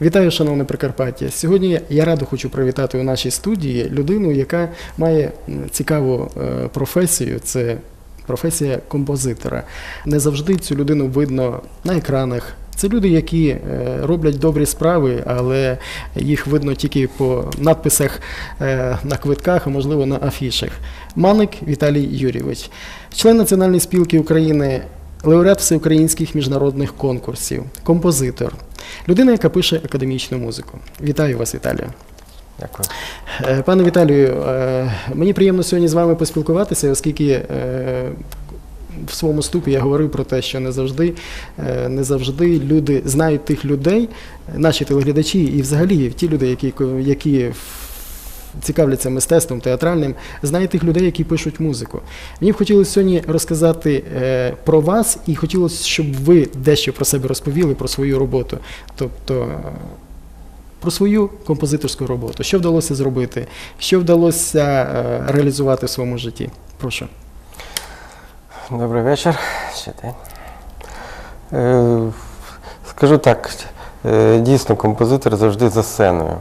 Вітаю, шановне Прикарпаття. Сьогодні я радо хочу привітати у нашій студії людину, яка має цікаву е, професію. Це професія композитора. Не завжди цю людину видно на екранах. Це люди, які е, роблять добрі справи, але їх видно тільки по надписах е, на квитках, а можливо на афішах. Маник Віталій Юрійович, член Національної спілки України, лауреат всеукраїнських міжнародних конкурсів, композитор, людина, яка пише академічну музику. Вітаю вас, Віталію. Дякую. Е, Пане Віталію, е, мені приємно сьогодні з вами поспілкуватися, оскільки е, в своєму ступі я говорив про те, що не завжди, не завжди люди знають тих людей, наші телеглядачі, і взагалі ті люди, які, які цікавляться мистецтвом театральним, знають тих людей, які пишуть музику. Мені б хотілося сьогодні розказати е, про вас, і хотілося, щоб ви дещо про себе розповіли, про свою роботу. Тобто. е, Про свою композиторську роботу, що вдалося зробити, що вдалося е, реалізувати в своєму житті. Прошу. Добрий вечір. Ще день. Скажу так, дійсно, композитор завжди за сценою.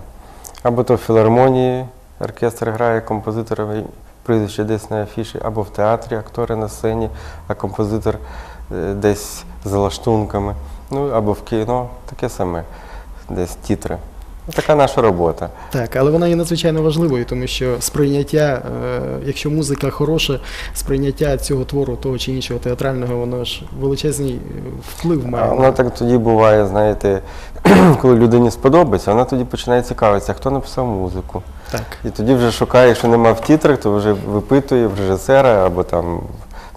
Або то в філармонії оркестр грає композитора прізвище десь на афіші, або в театрі актори на сцені, а композитор е, десь за лаштунками. Ну, або в кіно, таке саме, десь тітри. Ну, Така наша робота. Так, але вона є надзвичайно важливою, тому що сприйняття, е, якщо музика хороша, сприйняття цього твору, того чи іншого театрального, воно ж величезний е, вплив А має. воно так тоді буває, знаєте, коли людині сподобається, вона тоді починає цікавитися, хто написав музику. Так. І тоді вже шукає, якщо нема в тітрах, то вже випитує в режисера або там,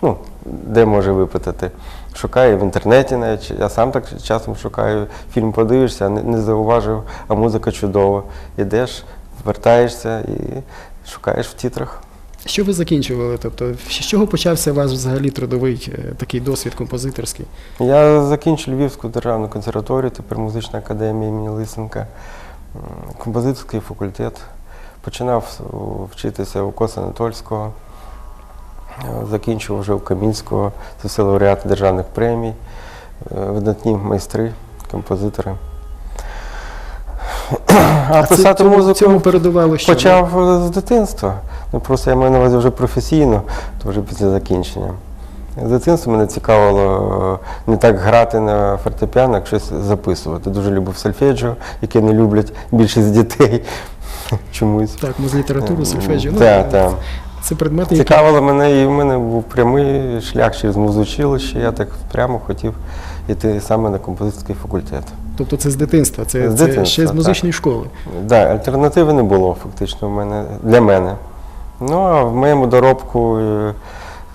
ну, де може випитати. Шукає в інтернеті навіть. Я сам так часом шукаю, фільм подивишся, не, не зауважив, а музика чудова. Ідеш, вертаєшся і шукаєш в тітрах. Що ви закінчували? Тобто, з чого почався ваш взагалі трудовий е, такий досвід композиторський? Я закінчив Львівську державну консерваторію, тепер музична академія імені Лисенка, композиторський факультет. Починав вчитися у Коса Анатольського, е, закінчив вже у Камінського, це все лауреати державних премій, е, видатні майстри, композитори. А, це писати цьому, музику цьому передувало що? почав з дитинства. Ну просто я маю на увазі вже професійно, то вже після закінчення. З дитинства мене цікавило е, не так грати на фортепіано, як щось записувати. Дуже любив сольфеджіо, яке не люблять більшість дітей чомусь. Так, ми з літератури, сольфеджіо. Ну, Так, так. Це предмети, які Цікавило мене, і в мене був прямий шлях через музучилище. Я так прямо хотів йти саме на композиторський факультет. Тобто це з дитинства, це, З це дитинства, ще з так. музичної школи. Да, альтернативи не було фактично в мене, для мене. Ну, а в моєму доробку е,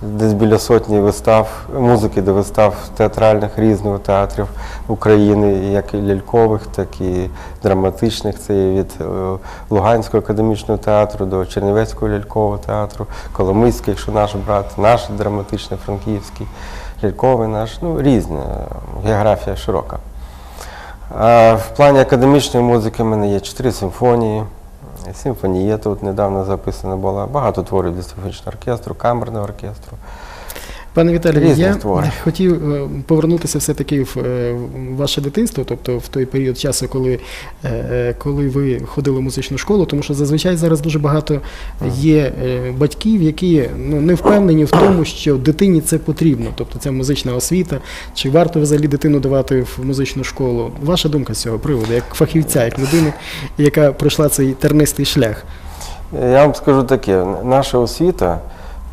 десь біля сотні вистав, музики до вистав театральних різних театрів України, як і лялькових, так і драматичних. Це є від е, Луганського академічного театру до Чернівецького лялькового театру, Коломийський, якщо наш брат, наш драматичний, франківський, ляльковий наш, ну різна, географія широка. В плані академічної музики в мене є чотири симфонії. Симфонієта тут недавно записана була. Багато творів для симфонічного оркестру, камерного оркестру. Пане Віталію, я твори. хотів е, повернутися все-таки в е, ваше дитинство, тобто в той період часу, коли, е, коли ви ходили в музичну школу, тому що зазвичай зараз дуже багато є батьків, які ну, не впевнені в тому, що дитині це потрібно, тобто це музична освіта, чи варто взагалі дитину давати в музичну школу. Ваша думка з цього приводу, як фахівця, як людини, яка пройшла цей тернистий шлях. Я вам скажу таке: наша освіта,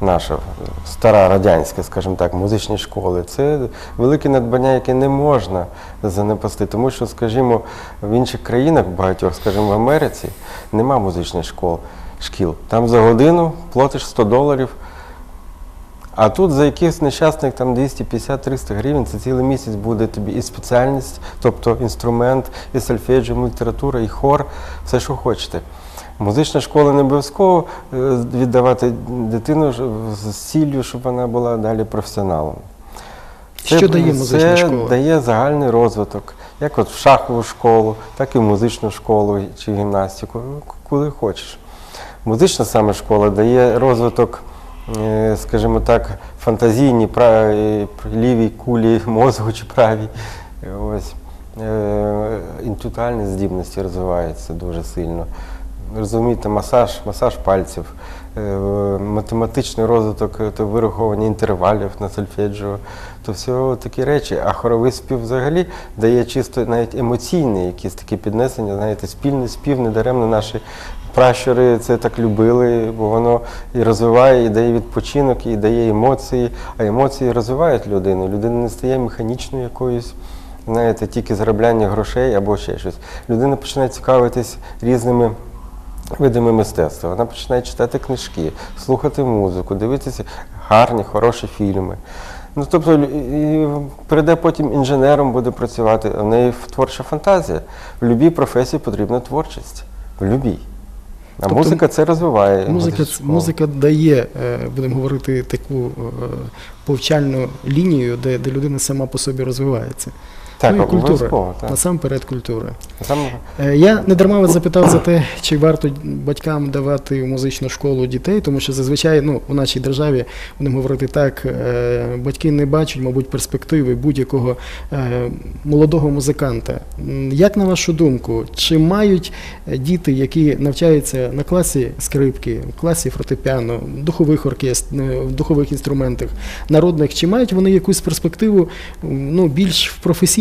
наша стара радянська, скажімо так, музичні школи, це велике надбання, яке не можна занепасти. Тому що, скажімо, в інших країнах, багатьох, скажімо, в Америці, нема музичних школ, шкіл. Там за годину платиш 100 доларів. А тут за якихось нещасних там 250-300 гривень це цілий місяць буде тобі і спеціальність, тобто інструмент, і сольфеджіо, і література, і хор, все, що хочете. Музична школа не обов'язково е, віддавати дитину з ціллю, щоб вона була далі професіоналом. Що дає музична це школа? дає загальний розвиток, як от в шахову школу, так і в музичну школу чи гімнастику, ну, куди хочеш. Музична саме школа дає розвиток, е, скажімо так, фантазійній правій, лівій кулі мозку чи правій. Ось. е, здібності розвиваються дуже сильно. Розумієте, масаж, масаж пальців, е, математичний розвиток, е, то вирахування інтервалів на сольфеджіо, то все такі речі. А хоровий спів взагалі дає чисто навіть емоційні якісь такі піднесення, знаєте, спільний спів, недаремно наші пращури це так любили, бо воно і розвиває, і дає відпочинок, і дає емоції, а емоції розвивають людину. Людина не стає механічною якоюсь знаєте, тільки заробляння грошей або ще щось. Людина починає цікавитись різними видами мистецтва. Вона починає читати книжки, слухати музику, дивитися гарні, хороші фільми. Ну, тобто і прийде потім інженером, буде працювати, в неї творча фантазія. В будь-якій професії потрібна творчість. В будь-якій. А Тобто музика це розвиває. Музика, музика дає, е, будемо говорити, таку е, повчальну лінію, де, де людина сама по собі розвивається. Так, ну і культура. так. Насамперед культура. Саме Е, Я не дарма вас запитав за те, чи варто батькам давати в музичну школу дітей, тому що зазвичай ну, у нашій державі, будемо говорити так, е, батьки не бачать, мабуть, перспективи будь-якого е, молодого музиканта. Як на вашу думку, чи мають діти, які навчаються на класі скрипки, в класі фортепіано, духових оркестр, в духових інструментах, народних, чи мають вони якусь перспективу ну, більш в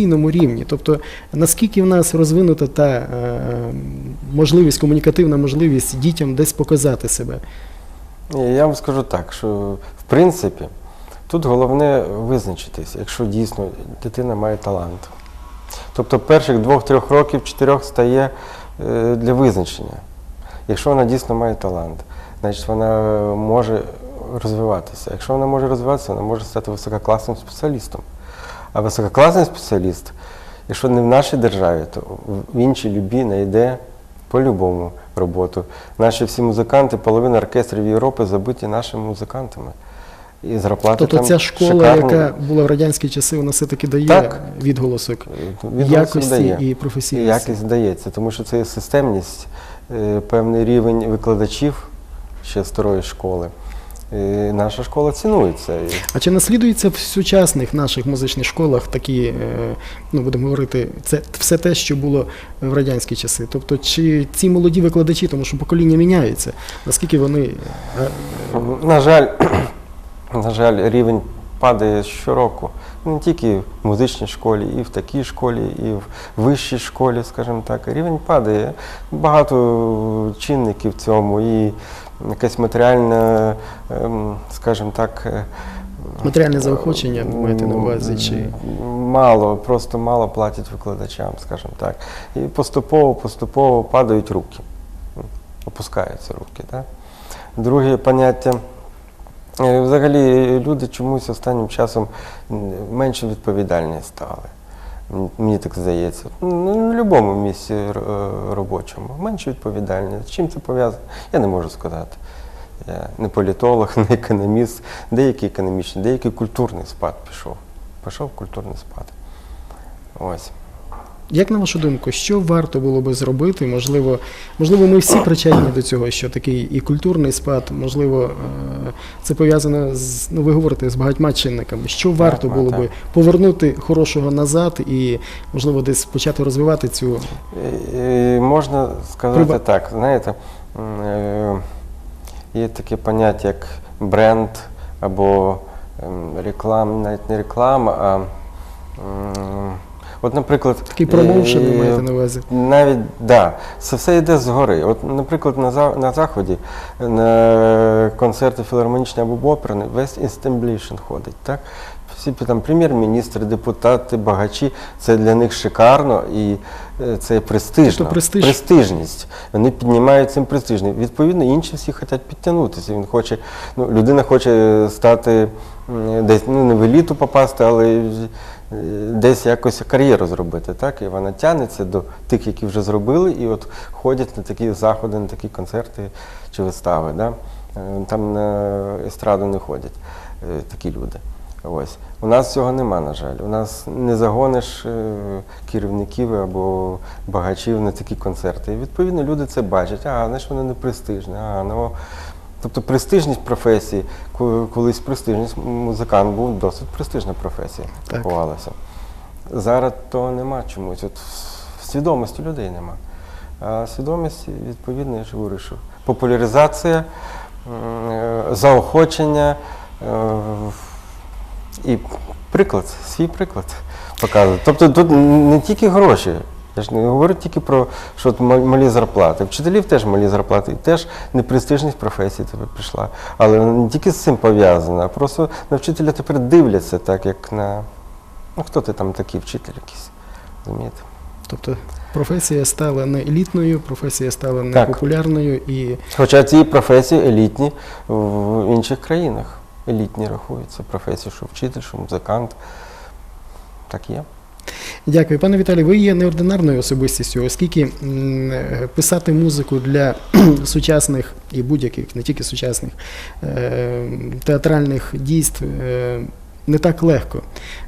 професійному рівні? Тобто, наскільки в нас розвинута та е, можливість, комунікативна можливість дітям десь показати себе? Я вам скажу так, що в принципі тут головне визначитись, якщо дійсно дитина має талант. Тобто перших двох-трьох років, чотирьох стає е, для визначення. Якщо вона дійсно має талант, значить вона може розвиватися. Якщо вона може розвиватися, вона може стати висококласним спеціалістом. А висококласний спеціаліст, якщо не в нашій державі, то в іншій любі знайде по-любому роботу. Наші всі музиканти, половина оркестрів Європи забиті нашими музикантами. І зарплати Тобто там ця школа, шикарні. яка була в радянські часи, вона все-таки дає Так. відголосок Відголос якості дає. і І професійності. якість дається, тому що це є системність, е, певний рівень викладачів ще старої школи. І наша школа цінується. А чи наслідується в сучасних наших музичних школах такі, е, ну будемо говорити, це все те, що було в радянські часи? Тобто, чи ці молоді викладачі, тому що покоління міняється, наскільки вони е, На жаль, на жаль, рівень падає щороку. Не тільки в музичній школі, і в такій школі, і в вищій школі, скажімо так. Рівень падає. Багато чинників в цьому, і якесь матеріальне, ем, скажімо так. е, Матеріальне заохочення, маєте на увазі, чи- Мало, просто мало платять викладачам, скажімо так. І поступово, поступово падають руки, опускаються руки. Так? Друге поняття. е, Взагалі люди чомусь останнім часом менше відповідальні стали. Мені так здається. Ну, на будь-якому місці е, робочому. Менше відповідальність. З чим це пов'язано? Я не можу сказати. Я не політолог, не економіст. Деякий економічний, деякий культурний спад пішов. Пішов культурний спад. Ось. Як на вашу думку, що варто було би зробити? Можливо, можливо, ми всі причетні до цього, що такий і культурний спад, можливо, е, це пов'язано з ну ви говорите з багатьма чинниками. Що варто так, було так. би повернути хорошого назад і можливо десь почати розвивати цю І, і можна сказати Приба- так, знаєте, е, є таке поняття, як бренд або ем, реклама, навіть не реклама, а от, наприклад, такий промоушен, ви маєте на увазі? Навіть да, це все йде згори. От, наприклад, на, за- на заході на концерти філармонічні або оперні весь інстемблішн ходить. Так? Всі там прем'єр-міністри, депутати, багачі, це для них шикарно і е, це престижно. Тобто престиж. Престижність. Вони піднімають цим престижність. Відповідно, інші всі хочуть підтягнутися. Він хоче, ну, людина хоче стати десь ну, не в еліту попасти, але десь якось кар'єру зробити. Так? І вона тягнеться до тих, які вже зробили, і от ходять на такі заходи, на такі концерти чи вистави. Да? Е, Там на естраду не ходять е, такі люди. Ось. У нас цього нема, на жаль. У нас не загониш е, керівників або багачів на такі концерти. І відповідно люди це бачать, а знаєш, воно не престижне. А, ну, тобто престижність професії, колись престижність музикант був досить престижна професія, Так. рахувалася. Зараз того нема чомусь. От свідомості людей нема. А свідомість, відповідно, я ж говорю, що популяризація, е, заохочення е, і приклад, свій приклад показує. Тобто тут не тільки гроші. Я ж не говорю тільки про що от малі зарплати. Вчителів теж малі зарплати, і теж непрестижність професії тебе прийшла. Але не тільки з цим пов'язано, а просто на вчителя тепер дивляться так, як на. Ну, хто ти там такий вчитель якийсь? Розумієте? Тобто професія стала не елітною, професія стала не Так. популярною і Хоча ці професії елітні в інших країнах. Елітні рахуються професії, що вчитель, що музикант. Так є. Дякую, пане Віталій. Ви є неординарною особистістю, оскільки писати музику для сучасних і будь-яких, не тільки сучасних е, театральних дійств е, не так легко.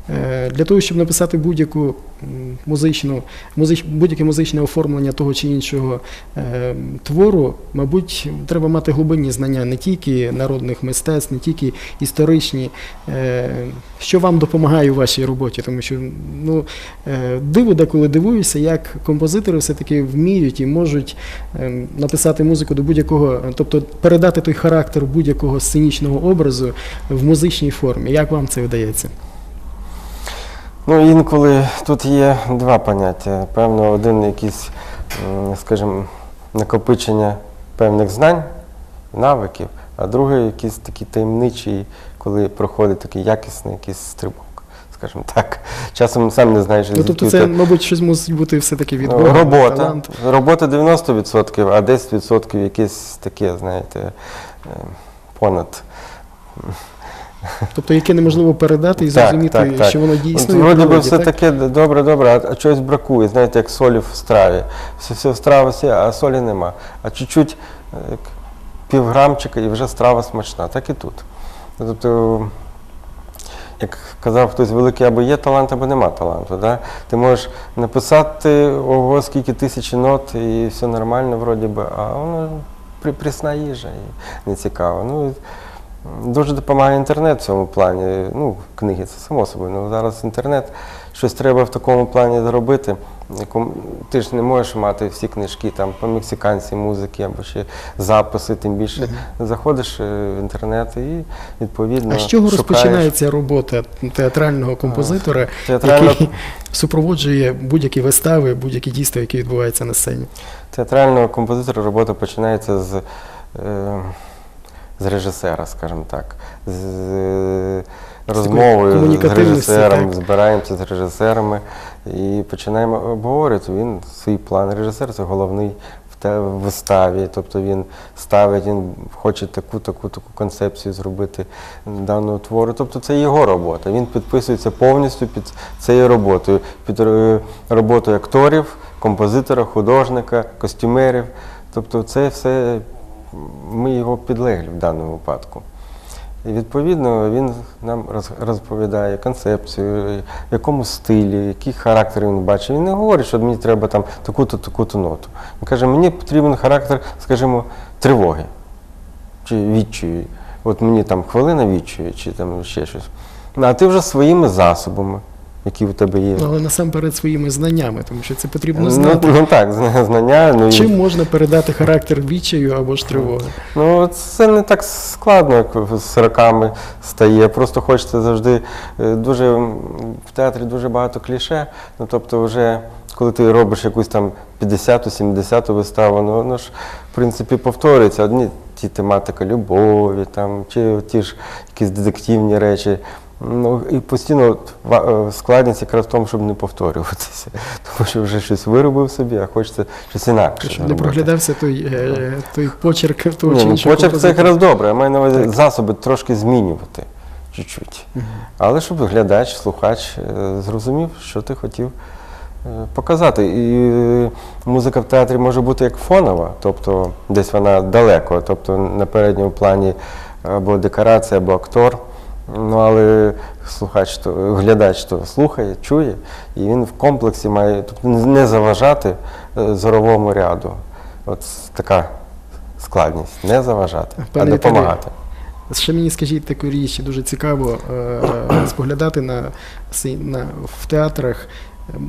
Е, Для того, щоб написати будь-яку музичну, музич, будь-яке музичне оформлення того чи іншого е, твору, мабуть, треба мати глибинні знання не тільки народних мистецтв, не тільки історичні. Е, Що вам допомагає у вашій роботі? Тому що ну, е, диво деколи дивуюся, як композитори все-таки вміють і можуть е, написати музику до будь-якого, тобто передати той характер будь-якого сценічного образу в музичній формі. Як вам це вдається? Ну, інколи тут є два поняття. Певно, один якийсь, скажімо, накопичення певних знань, навиків, а другий якийсь такий таємничий, коли проходить такий якісний якийсь стрибок, скажімо так. Часом сам не знаєш, Ну, тобто це, мабуть, щось мусить бути все-таки від Бога, робота. талант. Робота 90%, а 10% якесь таке, знаєте, е, понад. Тобто, яке неможливо передати і зрозуміти, так, так. що воно дійсно. в вроді би все так? таке добре, добре, а, чогось бракує, знаєте, як солі в страві. Все, все в страві, все, а солі нема. А чуть-чуть е, півграмчика і вже страва смачна. Так і тут. Ну, Тобто, як казав хтось великий, або є талант, або нема таланту. Да? Ти можеш написати ого, скільки тисячі нот, і все нормально, вроді би, а воно прісна їжа і не цікаво. Ну, Дуже допомагає інтернет в цьому плані. Ну, книги це само собою. Ну, зараз інтернет, щось треба в такому плані зробити. Ти ж не можеш мати всі книжки там по мексиканській музики або ще записи, тим більше. Заходиш е, в інтернет і відповідно. А з чого шукаєш. розпочинається робота театрального композитора, Театральна, який супроводжує будь-які вистави, будь-які дійства, які відбуваються на сцені? театрального композитора робота починається з, е, з режисера, скажімо так. З, розмовою з режисером, збираємося з режисерами і починаємо обговорювати. Він свій план. Режисер це головний в виставі. Тобто він ставить, він хоче таку, таку, таку концепцію зробити даного твору. Тобто це його робота. Він підписується повністю під цією роботою, під е, роботою акторів, композитора, художника, костюмерів. Тобто це все ми його підлеглі в даному випадку. І відповідно він нам розповідає концепцію, в якому стилі, який характер він бачить. Він не говорить, що мені треба там таку-то, таку-то ноту. Він каже, мені потрібен характер, скажімо, тривоги чи відчую. От мені там хвилина відчую, чи там ще щось. А ти вже своїми засобами, які у тебе є. Але насамперед своїми знаннями, тому що це потрібно Ну, знати. ну так, знання. Ну, і- Чим можна передати характер відчаю або ж тривоги? Ну, це не так складно, як з роками стає. Просто хочеться завжди е, дуже в театрі дуже багато кліше. Ну, тобто, вже коли ти робиш якусь там 50-ту, 70-ту виставу, ну воно ж в принципі повторюється. Одні ті тематика любові, там, чи ті ж якісь детективні речі. Ну, і постійно от е, складність якраз в тому, щоб не повторюватися. Тому що вже щось виробив собі, а хочеться щось інакше. Щоб не проглядався той, е, той почерк того Ні, чи ну, почерк це якраз добре, я маю на увазі засоби трошки змінювати чуть-чуть. Але щоб глядач, слухач е, зрозумів, що ти хотів показати. І музика в театрі може бути як фонова, тобто десь вона далеко, тобто на передньому плані або декорація, або актор. Ну, але слухач, то, глядач то слухає, чує, і він в комплексі має тобто не заважати е, зоровому ряду. От така складність. Не заважати, Пане а допомагати. Ще мені скажіть таку річ, дуже цікаво е, споглядати на, на в театрах.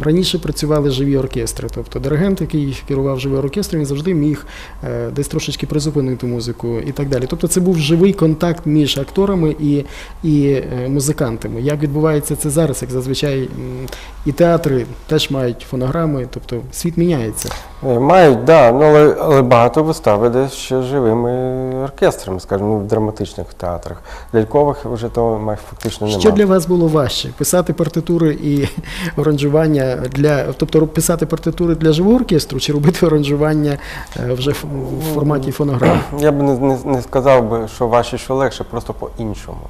Раніше працювали живі оркестри, тобто диригент, який керував живим оркестром, він завжди міг е, десь трошечки призупинити музику і так далі. Тобто це був живий контакт між акторами і, і е, музикантами. Як відбувається це зараз, як зазвичай і театри теж мають фонограми, тобто світ міняється. Е, Мають, да, ну, але, але багато вистав іде ще живими оркестрами, скажімо, в драматичних театрах. Лялькових вже то фактично немає. Що для вас було важче? Писати партитури і аранжування для, тобто писати партитури для живого оркестру, чи робити аранжування е, вже в форматі фонограм? Я б не, не, не сказав би, що важче, що легше, просто по-іншому.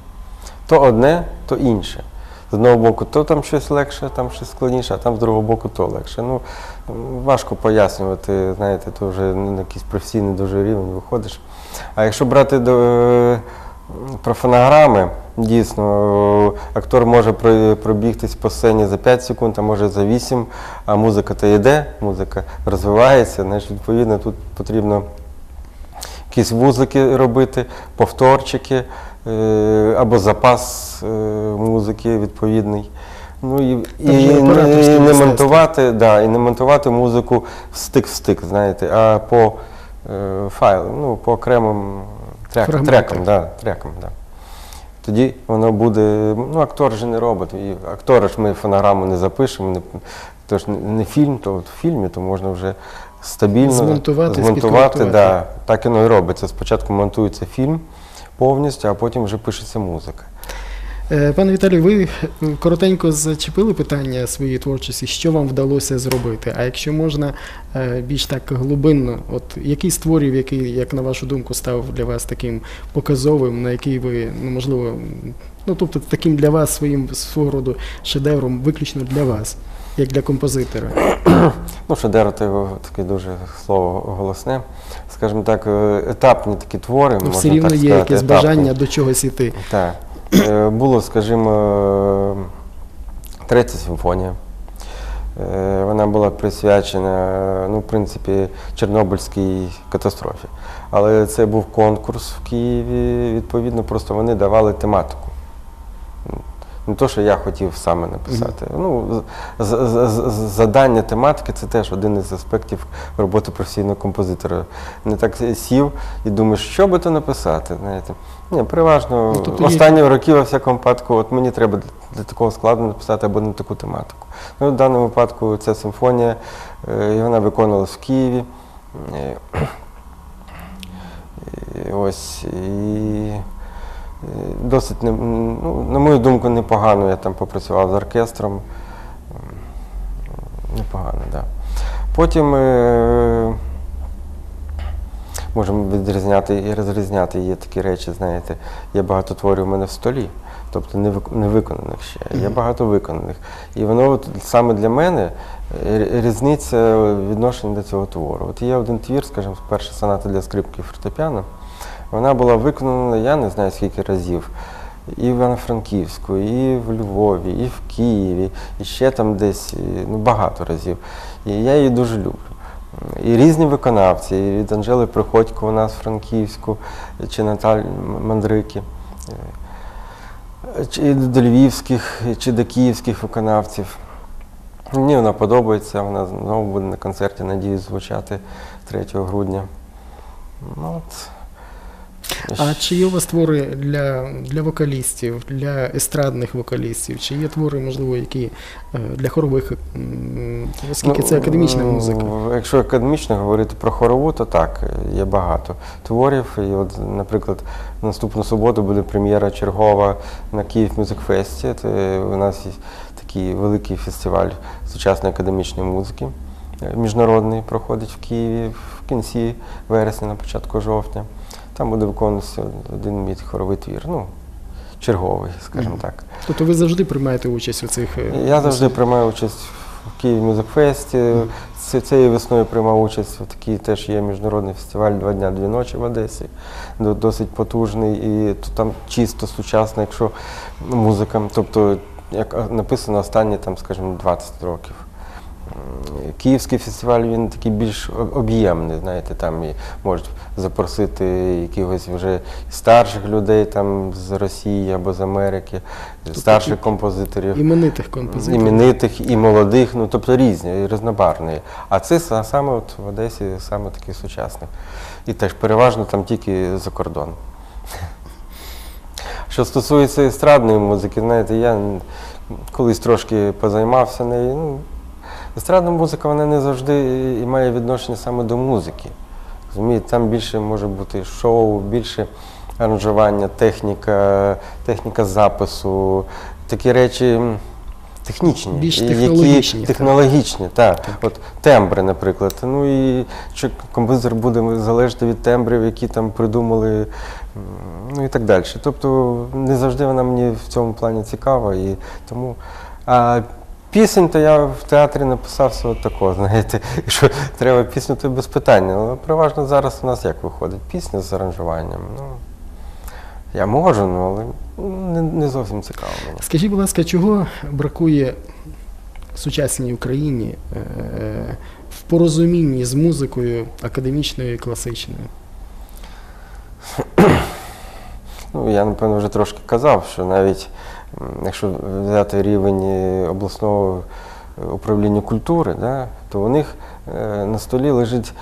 То одне, то інше. З одного боку, то там щось легше, там щось складніше, а там з другого боку то легше. Ну, важко пояснювати, знаєте, то вже на якийсь професійний дуже рівень виходиш. А якщо брати до, е, про фонограми, дійсно, актор може пробігтись по сцені за 5 секунд, а може за 8, а музика то йде, музика розвивається, значить, відповідно, тут потрібно якісь вузлики робити, повторчики е, або запас е, музики відповідний. Ну і, і, не- і не монтувати, да, і не монтувати музику стик в стик, знаєте, а по е, файлам, ну, по окремим трек, трекам. Да, трекам да. Тоді воно буде. Ну, актор же не робот. І актора ж ми фонограму не запишемо, не, то ж не, фільм, то от в фільмі, то можна вже стабільно Змонтувати, змонтувати. Да, так воно і робиться. Спочатку монтується фільм повністю, а потім вже пишеться музика. Е, Пане Віталію, ви е, коротенько зачепили питання своєї творчості, що вам вдалося зробити. А якщо можна е, більш так глибинно, от який творів, який, як на вашу думку, став для вас таким показовим, на який ви, ну можливо, ну тобто таким для вас своїм свого роду шедевром, виключно для вас, як для композитора? Ну, шедевр то таке дуже слово голосне. Скажімо так, етапні такі твори. Ну, можна все рівно так є сказати, якесь етапні. бажання до чогось іти. Так. Е, Було, скажімо, третя симфонія. Е, Вона була присвячена, ну, в принципі, Чорнобильській катастрофі. Але це був конкурс в Києві, відповідно, просто вони давали тематику. Не то, що я хотів саме написати. Ну, задання тематики це теж один із аспектів роботи професійного композитора. Не так сів і думаєш, що би то написати. Знаєте. Ні, переважно Ну, тобто є- останні роки, во всякому випадку, от мені треба для- такого складу написати або на таку тематику. Ну, в даному випадку ця симфонія, е, і вона виконувалась в Києві. Е, і Ось і досить, ну, на мою думку, непогано я там попрацював з оркестром. Непогано, так. Да. Потім е, можемо відрізняти і розрізняти. Є такі речі, знаєте, є багато творів у мене в столі, тобто не, виконаних ще, є багато виконаних. І воно от, саме для мене е, різниця відношення до цього твору. От є один твір, скажімо, перша соната для скрипки фортепіано. Вона була виконана, я не знаю скільки разів. І в Івано-Франківську, і в Львові, і в Києві, і ще там десь ну, багато разів. І я її дуже люблю. І різні виконавці, і від Анжели Приходько у нас в Франківську, чи Наталь Мандрики, е, чи до львівських, чи до київських виконавців. Мені вона подобається, вона знову буде на концерті, надіюсь, звучати 3 грудня. Ну, от. А чи є у вас твори для, для вокалістів, для естрадних вокалістів? Чи є твори, можливо, які е, для хорових, оскільки це академічна Ну, музика? Якщо академічно говорити про хорову, то так, є багато творів. І от, наприклад, наступну суботу буде прем'єра чергова на Київ Fest. Це у нас є такий великий фестиваль сучасної академічної музики. е, Міжнародний проходить в Києві в кінці вересня, на початку жовтня. Там буде виконуватися один мій хоровий твір. Ну, черговий, скажімо так. Тобто ви завжди приймаєте участь у цих. е, Я завжди приймаю участь в Києві Мюзикфесті. Ці- Цієї весною приймав участь в такий теж є міжнародний фестиваль два дня, дві ночі в Одесі. Досить потужний і там чисто сучасна, якщо музика, тобто як написано останні там, скажімо, 20 років. Київський фестиваль він такий більш об'ємний, знаєте, там і можуть запросити якихось вже старших людей там з Росії або з Америки, старших і- композиторів. Іменитих композиторів. Іменитих і молодих, ну тобто різні, і різнобарні. А це саме от в Одесі саме такий сучасний. І теж переважно там тільки за кордон. Що стосується естрадної музики, знаєте, я колись трошки позаймався нею. Ну, естрадна музика вона не завжди і має відношення саме до музики. Розумієте, там більше може бути шоу, більше аранжування, техніка, техніка запису, такі речі технічні, Більш технологічні, Які, так. технологічні, так. От тембри, наприклад. Ну і чи композитор буде залежати від тембрів, які там придумали, ну і так далі. Тобто не завжди вона мені в цьому плані цікава. І тому, а пісень, то я в театрі написав все такого, знаєте, якщо треба пісню, то без питання. Але переважно зараз у нас як виходить? Пісня з аранжуванням. Ну, я можу, ну, але не, не зовсім цікаво мені. Скажіть, будь ласка, чого бракує сучасній Україні е, в порозумінні з музикою академічною і класичною? Ну, я, напевно, вже трошки казав, що навіть якщо взяти рівень е, обласного е, управління культури, да, то у них е, на столі лежить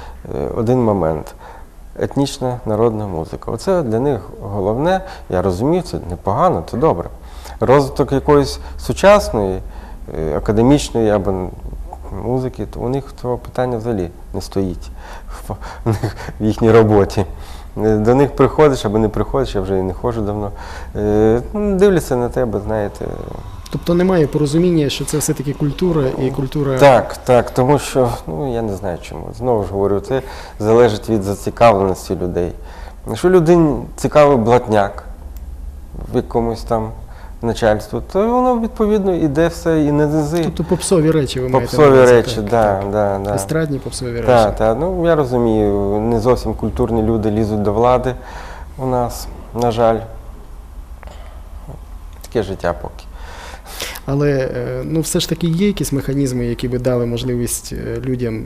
один момент. Етнічна народна музика. Оце для них головне. Я розумію, це непогано, це добре. Розвиток якоїсь сучасної, академічної або музики, то у них цього питання взагалі не стоїть в в їхній роботі. Е, До них приходиш або не приходиш, я вже і не ходжу давно. Е, ну, Дивляться на тебе, знаєте. Тобто немає порозуміння, що це все-таки культура і культура. Так, так, тому що ну я не знаю чому. Знову ж говорю, це залежить від зацікавленості людей. Якщо людині цікавий блатняк в якомусь там начальству, то воно відповідно іде все і не низи. Тобто попсові речі ви маєте. на Попсові увазі, речі, так, да, так. да, да. Естрадні попсові речі. Так, так. Ну я розумію, не зовсім культурні люди лізуть до влади у нас, на жаль. Таке життя поки. Але е, ну, все ж таки є якісь механізми, які би дали можливість е, людям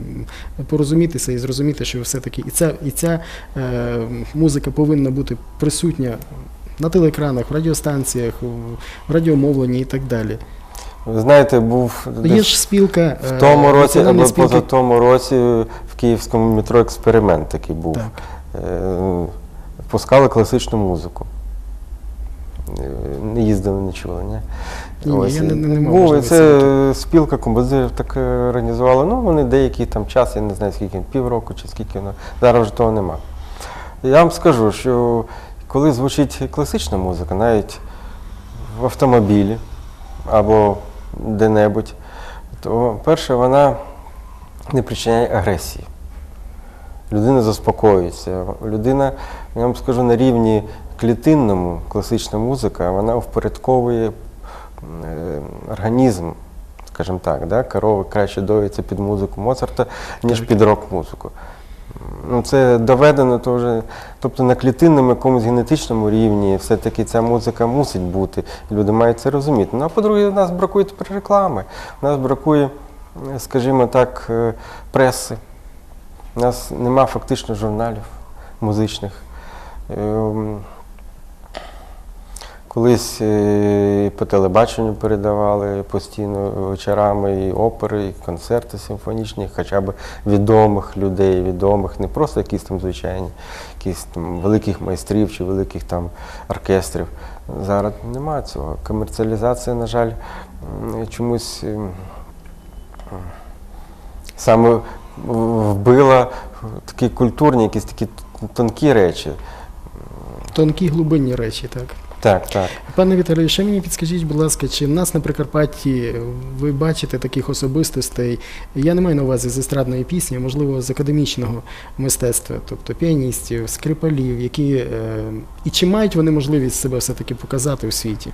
порозумітися і зрозуміти, що все-таки і ця, і ця е, музика повинна бути присутня на телеекранах, в радіостанціях, в радіомовленні і так далі. Ви знаєте, був Є ж спілка в тому е, році або спілки. поза тому році в київському метро експеримент такий був. Так. Е, Пускали класичну музику. Е, Не їздили, не чули, ні? Ні, ні, я не- не- мав це спілка композиторів так організувала. Ну, вони деякий там час, я не знаю, скільки, півроку чи скільки, зараз вже того нема. Я вам скажу, що коли звучить класична музика, навіть в автомобілі або де-небудь, то перше, вона не причиняє агресії. Людина заспокоюється. Людина, я вам скажу, на рівні клітинному класична музика, вона впорядковує е, організм, скажімо так, да? корови краще доїться під музику Моцарта, ніж під рок-музику. Ну, це доведено, то вже, тобто на клітинному якомусь генетичному рівні все-таки ця музика мусить бути. Люди мають це розуміти. Ну а по-друге, у нас бракує тепер реклами, у нас бракує, е, скажімо так, е, преси. У нас нема фактично журналів музичних. Колись е, по телебаченню передавали постійно вечорами і опери, і концерти симфонічні, хоча б відомих людей, відомих, не просто якісь там звичайні, якісь там великих майстрів чи великих там оркестрів. Зараз немає цього. Комерціалізація, на жаль, чомусь саме вбила такі культурні, якісь такі тонкі речі. Тонкі глибинні речі, так. Так, так. Пане Віталію, ще мені підскажіть, будь ласка, чи в нас на Прикарпатті ви бачите таких особистостей? Я не маю на увазі з естрадної пісні, а можливо з академічного мистецтва, тобто піаністів, скрипалів, які е, і чи мають вони можливість себе все-таки показати у світі?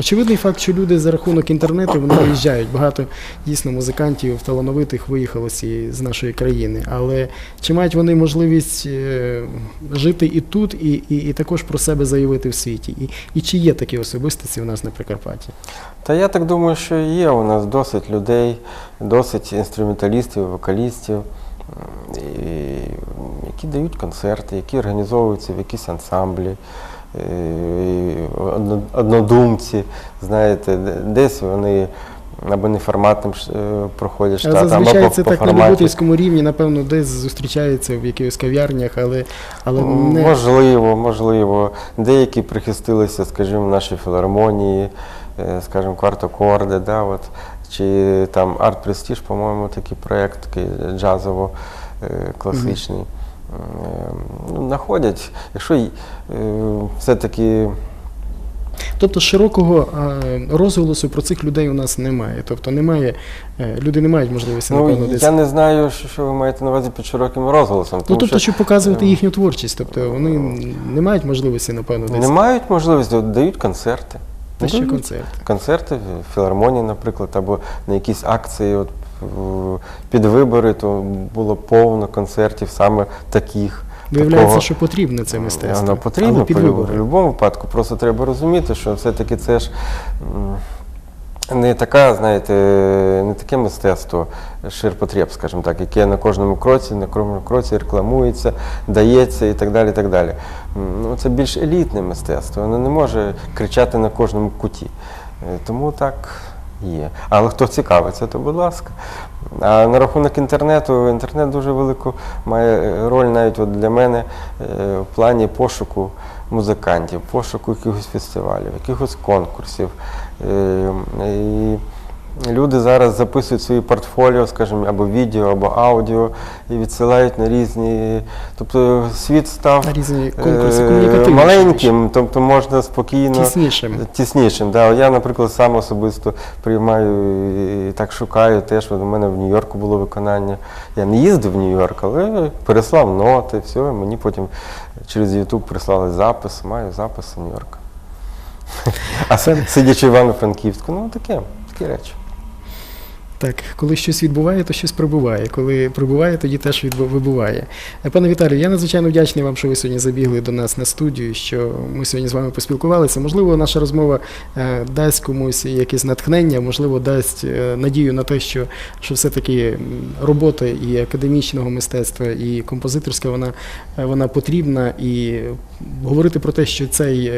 Очевидний факт, що люди за рахунок інтернету виїжджають. Багато дійсно музикантів талановитих виїхало з нашої країни. Але чи мають вони можливість е, жити і тут, і, і, і також про себе заявити в світі? І, і чи є такі особистості у нас на Прикарпатті? Та я так думаю, що є у нас досить людей, досить інструменталістів, вокалістів, які дають концерти, які організовуються в якісь ансамблі, однодумці, знаєте, десь вони або неформатним е, проходять штат, або зазвичай по, це по так на форматі. любительському рівні, напевно, десь зустрічаються в якихось кав'ярнях, але, але не Можливо, можливо. Деякі прихистилися, скажімо, в нашій філармонії, е, скажімо, квартокорди, да, от, чи там Арт Престіж, по-моєму, такий проєкт такий джазово-класичний. Ну, знаходять, якщо е, все-таки Тобто широкого е, розголосу про цих людей у нас немає. Тобто немає, е, люди не мають можливості, ну, напевно, десь. я не знаю, що, ви маєте на увазі під широким розголосом. Ну, тобто, що щоб показувати е, їхню творчість. Тобто вони не мають можливості, напевно, десь не мають можливості, дають концерти. на ще Дають. концерт. концерти в філармонії, наприклад, або на якісь акції. От, під вибори, то було повно концертів саме таких. Виявляється, такого. що потрібне це мистецтво. Воно потрібно під по- в будь-якому випадку. Просто треба розуміти, що все-таки це ж не така, знаєте, не таке мистецтво ширпотреб, скажімо так, яке на кожному кроці, на кожному кроці рекламується, дається і так далі. І так далі. Ну, це більш елітне мистецтво, воно не може кричати на кожному куті. Е, Тому так є. Але хто цікавиться, то будь ласка. А на рахунок інтернету, інтернет дуже велику має роль навіть от для мене е, в плані пошуку музикантів, пошуку якихось фестивалів, якихось конкурсів. Е, І люди зараз записують свої портфоліо, скажімо, або відео, або аудіо, і відсилають на різні. Тобто світ став На різні конкурси е, маленьким, тобто можна спокійно Тіснішим. Тіснішим, да. Я, наприклад, сам особисто приймаю і так шукаю теж. У мене в Нью-Йорку було виконання. Я не їздив в Нью-Йорк, але переслав ноти, все, мені потім через YouTube прислали запис, маю запис Нью-Йорка. А сидячи в Івано-Франківську, ну таке, такі речі. Так, коли щось відбуває, то щось прибуває. Коли прибуває, тоді теж вибуває. Пане Віталію, я надзвичайно вдячний вам, що ви сьогодні забігли до нас на студію, що ми сьогодні з вами поспілкувалися. Можливо, наша розмова е, дасть комусь якесь натхнення, можливо, дасть е, надію на те, що, що все-таки робота і академічного мистецтва, і композиторська вона, е, вона потрібна. І говорити про те, що цей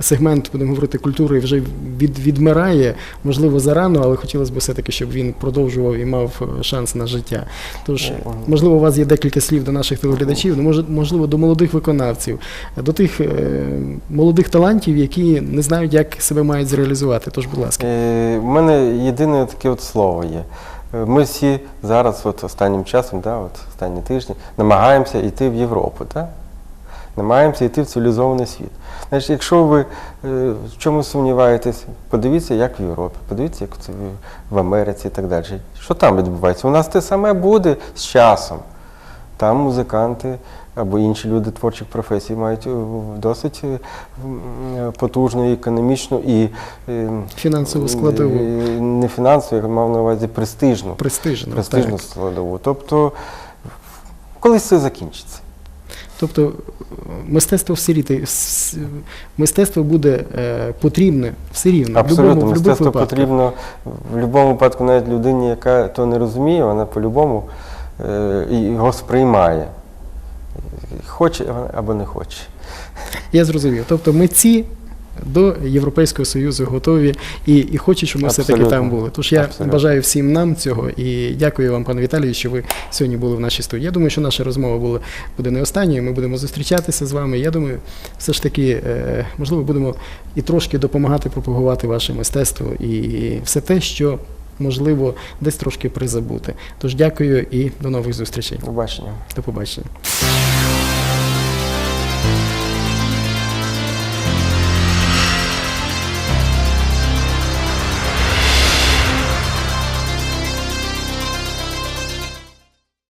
сегмент, будемо говорити, культури вже від, відмирає, можливо, зарано, але хотілося б все-таки, щоб він продовжував і мав е, шанс на життя. Тож, можливо, у вас є декілька слів до наших телеглядачів, ну, можливо, до молодих виконавців, до тих е, молодих талантів, які не знають, як себе мають зреалізувати. Тож, будь ласка. Е, У мене єдине таке от слово є. Е, Ми всі зараз, от останнім часом, да, от останні тижні, намагаємося йти в Європу. Да? Намагаємося йти в цивілізований світ. Значить, якщо ви е, в чомусь сумніваєтесь, подивіться, як в Європі, подивіться, як в- Америці і так далі. Що там відбувається? У нас те саме буде з часом. Там музиканти або інші люди творчих професій мають е, досить е, потужну і економічну і Фінансову складову. не фінансову, я мав на увазі престижну. Престижну Так. складову. Тобто колись це закінчиться. Тобто е, мистецтво все рівно, мистецтво буде е, потрібне все рівно. Абсолютно, в мистецтво випадку. потрібно в будь-якому випадку, навіть людині, яка то не розуміє, вона по-любому е, його сприймає. Хоче або не хоче. Я зрозумів. Тобто митці до Європейського Союзу готові і, і хочуть, щоб ми все-таки там були. Тож я Абсолютно. бажаю всім нам цього і дякую вам, пане Віталію, що ви сьогодні були в нашій студії. Я думаю, що наша розмова була, буде не останньою. Ми будемо зустрічатися з вами. Я думаю, все ж таки, е, можливо, будемо і трошки допомагати пропагувати ваше мистецтво і все те, що можливо десь трошки призабути. Тож дякую і до нових зустрічей. Побачення. До побачення.